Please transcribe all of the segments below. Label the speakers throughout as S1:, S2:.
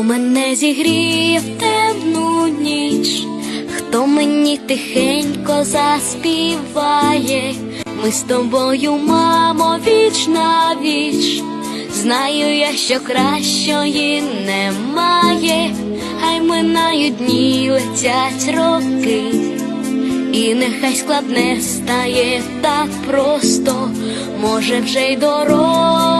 S1: Хто мене зігріє в темну ніч, хто мені тихенько заспіває, ми з тобою, мамо, віч на віч. Знаю я, що кращої немає, хай минають дні, летять роки, і нехай складне стає так просто, може вже й доросла.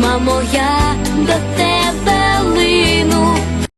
S1: мамо, я до тебе